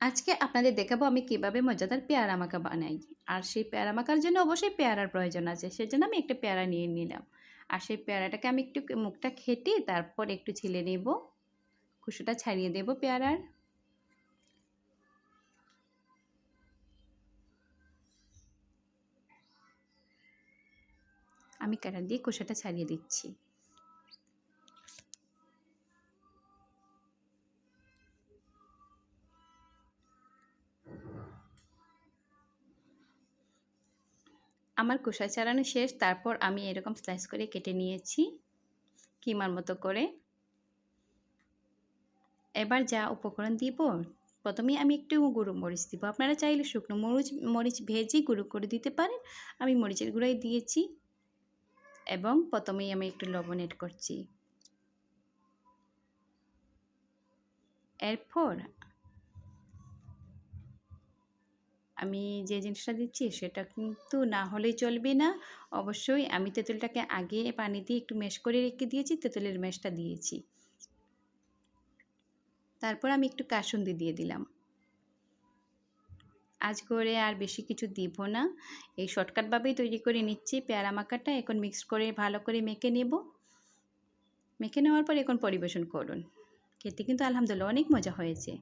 আজকে আপনাদের দেখাবো আমি কীভাবে মজাদার পেয়ারা মাখা বানাই। আর সেই পেয়ারা মাখার জন্য অবশ্যই পেয়ারার প্রয়োজন আছে, সেজন্য আমি একটা পেয়ারা নিয়ে নিলাম। আর সেই পেয়ারাটাকে আমি একটু মুখটা খেটে তারপর একটু ছিলে নেব। কুসুটা ছাড়িয়ে দেব পেয়ারার। আমি কাটা দিয়ে কুসাটা ছাড়িয়ে দিচ্ছি। আমার কোষা চালানো শেষ, তারপর আমি এরকম স্লাইস করে কেটে নিয়েছি, কিমার মতো করে। এবার যা উপকরণ দিব, প্রথমে আমি একটু গুঁড়ো মরিচ দিব। আপনারা চাইলে শুকনো মরিচ মরিচ ভেজে গুঁড়ো করে দিতে পারেন। আমি মরিচের গুঁড়োই দিয়েছি এবং প্রথমেই আমি একটু লবণ এড করছি। এরপর আমি যে জিনিসটা দিচ্ছি সেটা কিন্তু না হলেই চলবে না। অবশ্যই আমি তেঁতুলটাকে আগে পানি দিয়ে একটু মেশ করে রেখে দিয়েছি, তেঁতুলের মেশটা দিয়েছি। তারপর আমি একটু কাসুন্দি দিয়ে দিলাম। আজ করে আর বেশি কিছু দিব না। এই শর্টকাটভাবেই তৈরি করে নিচ্ছি। পেয়ারা মাখাটা এখন মিক্স করে ভালো করে মেখে নেব। মেখে নেওয়ার পর এখন পরিবেশন করুন। খেতে কিন্তু আলহামদুলিল্লাহ অনেক মজা হয়েছে।